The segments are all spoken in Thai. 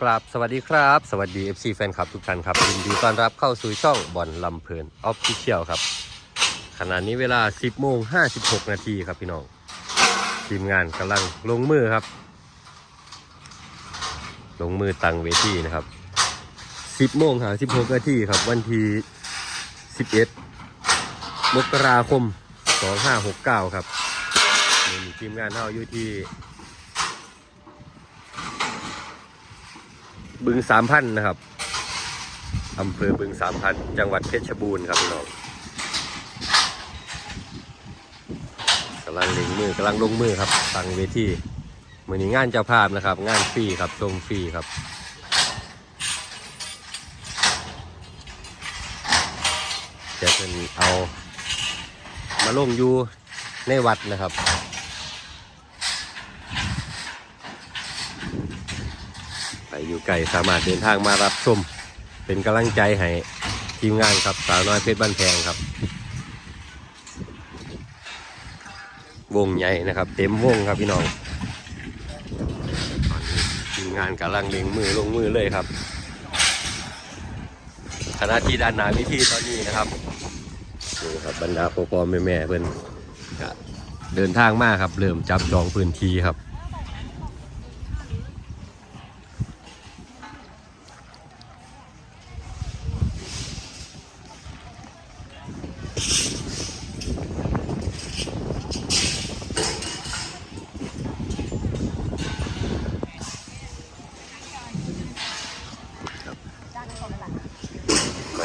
กราบสวัสดีครับ สวัสดี FC แฟนคลับทุกท่านครับยินดีต้อนรับเข้าสู่ช่องบอลลำเพลินออฟฟิเชียลครับ ขณะนี้เวลา 10โมง56 นาทีครับพี่น้อง ทีมงานกำลังลงมือครับ ลงมือตั้งเวทีนะครับ 10โมงหา16 นาทีครับ วันที่ 11 มกราคม 2569 ครับนี่ทีมงานเราอยู่ที่ บึงสามพันนะครับอำเภอบึงสามพันจังหวัดเพชรบูรณ์ครับพี่น้องกำลังเล็งมือกำลังลงมือครับตั้งเวทีมือนี้งานเจ้าภาพนะครับ งานฟรีครับชมฟรีครับจะเป็นเอามาลงอยู่ในวัดนะครับ ไปอยู่ไกลสามารถเดินทางมารับชมเป็นกำลังใจให้ทีมงานครับสาวน้อยเพชรบ้านแพงครับ วงใหญ่นะครับ เต็มวงครับพี่น้องตอนนี้ทีมงานกำลังเล็งมือลงมือเลยครับคณะที่ด้านหนาวิธีตอนนี้นะครับนี่ครับบรรดาพ่อพ่อแม่แม่เพื่อนเดินทางมาครับ เริ่มจับจองพื้นที่ครับ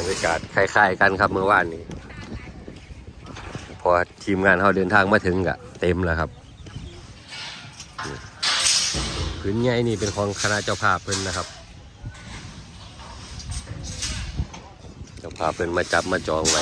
รรยากาศคล้าย ๆ กันครับเมื่อวานนี้ พอทีมงานเขาเดินทางมาถึงกะเต็มแล้วครับพื้นใหญ่นี่เป็นของคณะเจ้าภาพเพิ่นนะครับ เจ้าภาพเพิ่นมาจับมาจองไว้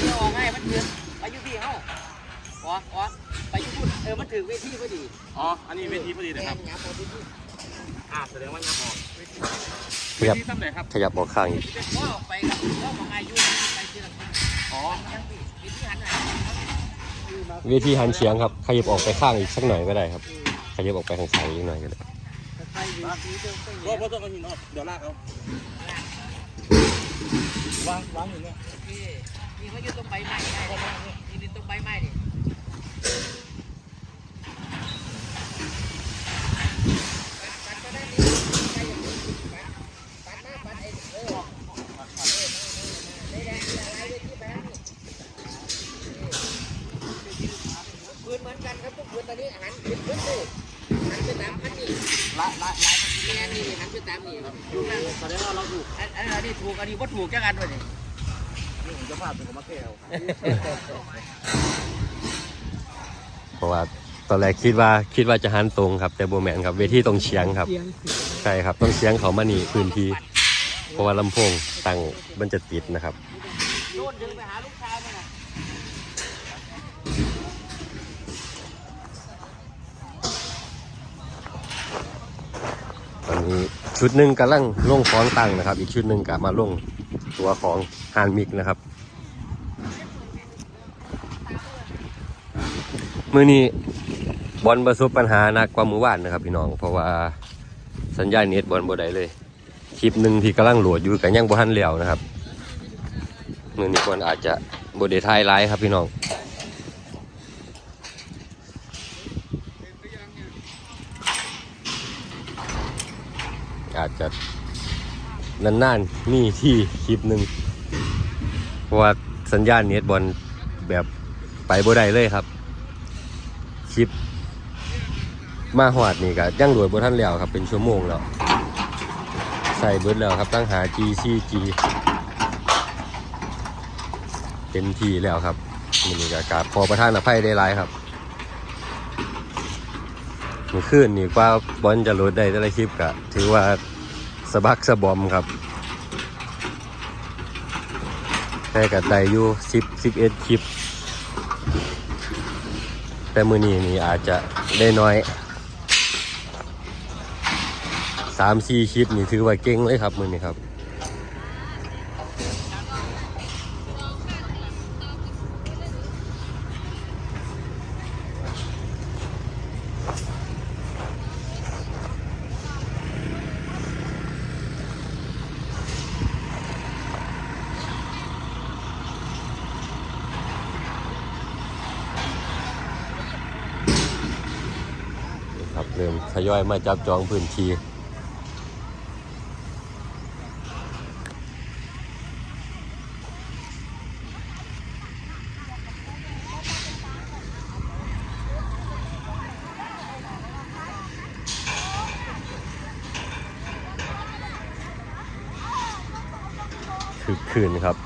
เดี๋ยวออกให้มันถือไปอยุพี่เฮาอ๋ออ๋อไปอยุพุ่นเออมันถือเวทีพอดีอ๋อ อันนี้เวทีพอดีเลยครับแงับเอาเวทีอ่าแสดงว่ายับออกขยับเวทีตั้งไหนครับขยับออกข้างอีกว่าออกไปกับว่าของอายุไปทีละคนอ๋อยังพี่เวทีหันไหนเวทีหันเฉียงครับขยับออกไปข้างอีกสักหน่อยก็ได้ครับขยับออกไปทางซ้ายอีกหน่อยก็ได้ไปเวทีเดิมไปรถรถต้องเอาหินออกเดี๋ยวลากเอาวางวางอยู่เนี่ยพี่พี่เขาอยู่ต รงใบไม้ได้นี่นี่ตรงใบไม้นี่ปัดก็ได้นี่ใครอย่างนี้ปัดปัดหน้าปัดไอ้เออได้ได้อะไรเวทีไปนี่ปืนเหมือนกันครับทุกปืนตอนนี้หันขึ้นขึ้นเลยหันไปตามพันนี่ละละละนี่นี่หันไปตามนี่ดูนะแสดงว่าเราถูกอันอันนี้ถูกอันนี้ว่าถูกจังกันวะนี่นี่ ผมจะพาเป็นของมาแก้วเพราะว่าตอนแรกคิดว่าคิดว่าจะหันตรงครับ แต่โบแมนครับเวทีตรงเฉียงครับ ใช่ครับต้องเฉียงเขามานี่พื้นที่เพราะว่าลำโพงตั้งมันจะติดนะครับโดนดึงไปหาลูกชายมันนะตอนนี้ชุดหนึ่งกำลังลงของตั้งนะครับ อีกชุดหนึ่งกลับมาลงตัวของฮานมิกนะครับ มือนี้บอลประสบปัญหาหนักกว่ามือวานนะครับ พี่น้อง เพราะว่าสัญญาณเน็ตบอลบ่ได้เลย คลิปหนึ่งที่กำลังโหลดอยู่กันยังบ่ทันแล้วนะครับมือนี้บอลอาจจะบ่ได้ถ่ายไลฟ์ครับพี่น้องอาจจะนานๆมีที่คลิปหนึ่งเพราะว่าสัญญาณเน็ตบอลแบบไปบ่ได้เลยครับ คลิป มาหอดนี่ก็ยังโหลดบ่ทันแล้วครับ เป็นชั่วโมงแล้ว ใส่เบิร์ดแล้วครับตั้งหา G C G เต็มที่แล้วครับนี่ก็กราบขอประทานอภัยได้หลายครับมื่อคืนนี่กว่าบอลจะโหลดได้แต่ละคลิปก็ถือว่าสะบักสะบอมครับแต่กับใจอยู่สิบสิบเอ็ดคลิป แต่มือนี้นี่อาจจะได้น้อยสามสี่คลิปนี่ถือว่าเก่งเลยครับมือนี้ครับ เริ่มทยอยมาจับจองพื้นที่คือคืนครับ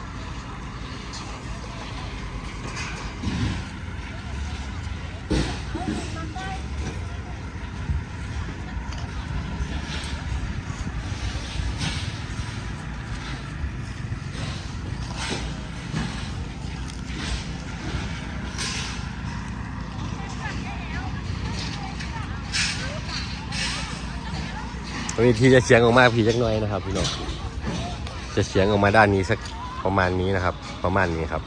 เวทีจะเสียงออกมาพี่จักหน่อยนะครับพี่น้องจะเสียงออกมาด้านนี้สักประมาณนี้นะครับ ประมาณนี้ครับ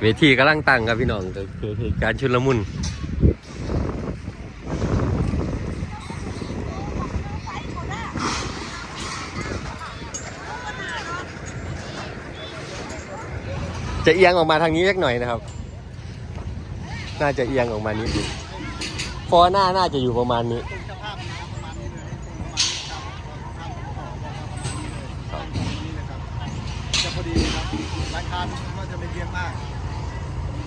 เวทีกำลังตั้งครับพี่น้องก็คือเหตุการชุลมุน จะเอียงออกมาทางนี้เล็กหน่อยนะครับ น่าจะเอียงออกมานิดนึงฟอหน้าน่าจะอยู่ประมาณนี้ครับประมาณนี้เลยครับจะพอดีครับร้านค้าก็จะไม่เลี้ยงมาก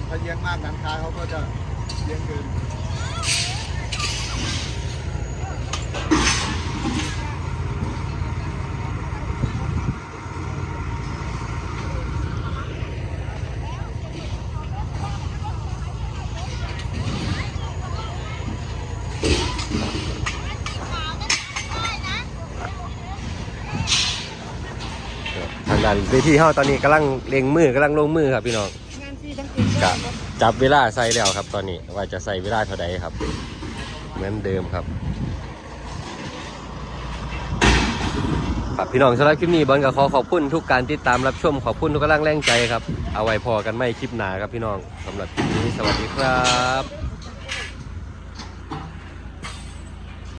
ถ้าเลี้ยงมากร้านค้าเขาก็จะเลี้ยงเกิน ด้านเวทีเฮาตอนนี้กำลังเล็งมือกำลังลงมือครับพี่น้องงานฟรีทั้งปีกะจับเวลาใส่แล้วครับ ตอนนี้ว่าจะใส่เวลาเท่าใดครับ เหมือนเดิมครับครับพี่น้องสำหรับคลิปนี้บอลก็ขอขอบคุณทุกการติดตามรับชมขอบคุณทุกกำลังแรงใจครับ เอาไว้พอกันไม่คลิปหนาครับพี่น้องสำหรับคลิปนี้สวัสดีครับ